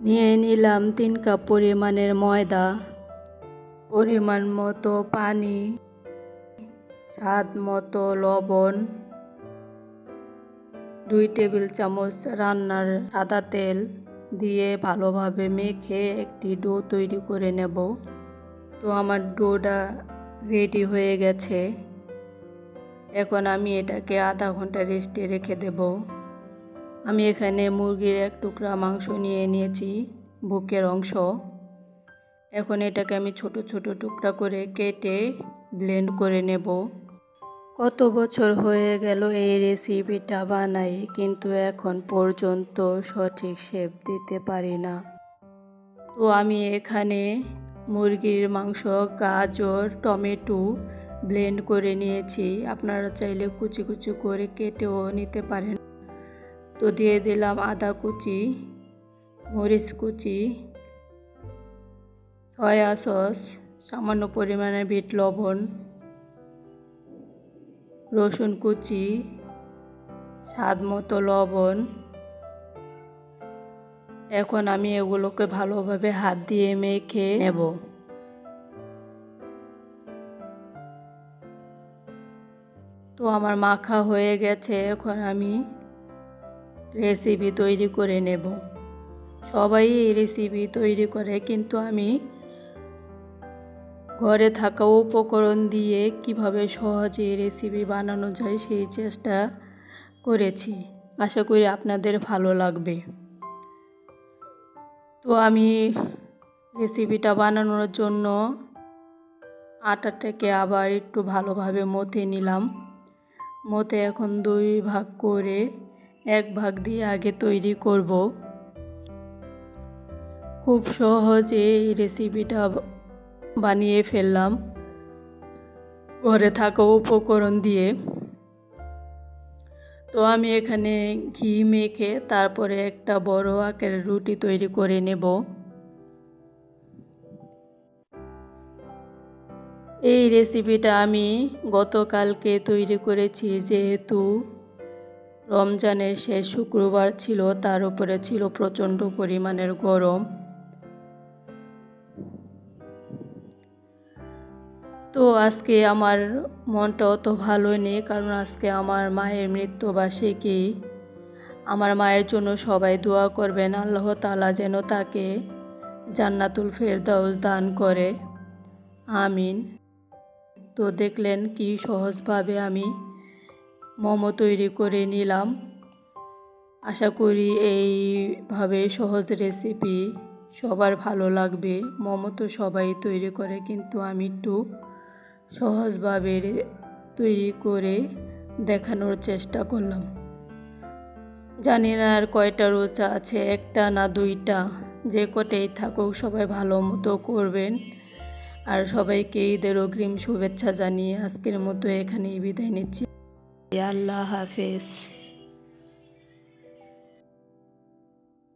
নিয়ে নিলাম তিন কাপ পরিমাণের ময়দা, পরিমাণ মতো পানি, স্বাদ মতো লবণ, দুই টেবিল চামচ রান্নার সাদা তেল দিয়ে ভালোভাবে মেখে একটি ডো তৈরি করে নেব। তো আমার ডোটা রেডি হয়ে গেছে। এখন আমি এটাকে আধা ঘণ্টা রেস্টে রেখে দেব। আমি এখানে মুরগির এক টুকরা মাংস নিয়ে নিয়েছি বুকের অংশ। এখন এটাকে আমি ছোট ছোট টুকরা করে কেটে ব্লেন্ড করে নেব। কত বছর হয়ে গেল এই রেসিপিটা বানাই, কিন্তু এখন পর্যন্ত সঠিক শেপ দিতে পারি না। তো আমি এখানে মুরগির মাংস, গাজর, টমেটো ব্লেন্ড করে নিয়েছি। আপনারা চাইলে কুচি কুচি করে কেটেও নিতে পারেন। তো দিয়ে দিলাম আদা কুচি, মরিচ কুচি, সয়া সস, সামান্য পরিমাণে বিট লবণ, রসুন কুচি, স্বাদ মতো লবণ। এখন আমি এগুলোকে ভালোভাবে হাত দিয়ে মেখে নেব। তো আমার মাখা হয়ে গেছে, এখন আমি রেসিপি তৈরি করে নেব। সবাই এই রেসিপি তৈরি করে, কিন্তু আমি ঘরে থাকা উপকরণ দিয়ে কীভাবে সহজে রেসিপি বানানো যায় সেই চেষ্টা করেছি। আশা করি আপনাদের ভালো লাগবে। তো আমি রেসিপিটা বানানোর জন্য আটাটাকে আবার একটু ভালোভাবে মথে নিলাম। মতে এখন দুই ভাগ করে এক ভাগ দিয়ে আগে তৈরি করব। খুব সহজে এই রেসিপিটা বানিয়ে ফেললাম। ঘরে থাকা উপকরণ দিয়ে। তো আমি এখানে ঘি মেখে তারপরে একটা বড় আকারের রুটি তৈরি করে নেব। এই রেসিপিটা আমি গতকালকে তৈরি করেছি যেহেতু রমজানের শেষ শুক্রবার ছিল, তার উপরে ছিল প্রচণ্ড পরিমাণের গরম। তো আজকে আমার মনটা অত ভালো নেই, কারণ আজকে আমার মায়ের মৃত্যুবার্ষিকী। আমার মায়ের জন্য সবাই দোয়া করবেন, আল্লাহ তালা যেন তাকে জান্নাতুল ফেরদাউস দান করে। আমিন। তো দেখলেন কি সহজভাবে আমি মোমো তৈরি করে নিলাম। আশা করি এইভাবে সহজ রেসিপি সবার ভালো লাগবে। মোমো তো সবাই তৈরি করে, কিন্তু আমি একটু সহজভাবে তৈরি করে দেখানোর চেষ্টা করলাম। জানি না আর কয়টা রোজা আছে, একটা না দুইটা। যে কটাই থাকুক, সবাই ভালো মতো করবেন। আর সবাইকে ঈদের অগ্রিম শুভেচ্ছা জানিয়ে আজকের মতো এখানেই বিদায় নিচ্ছি। আল্লাহ হাফেজ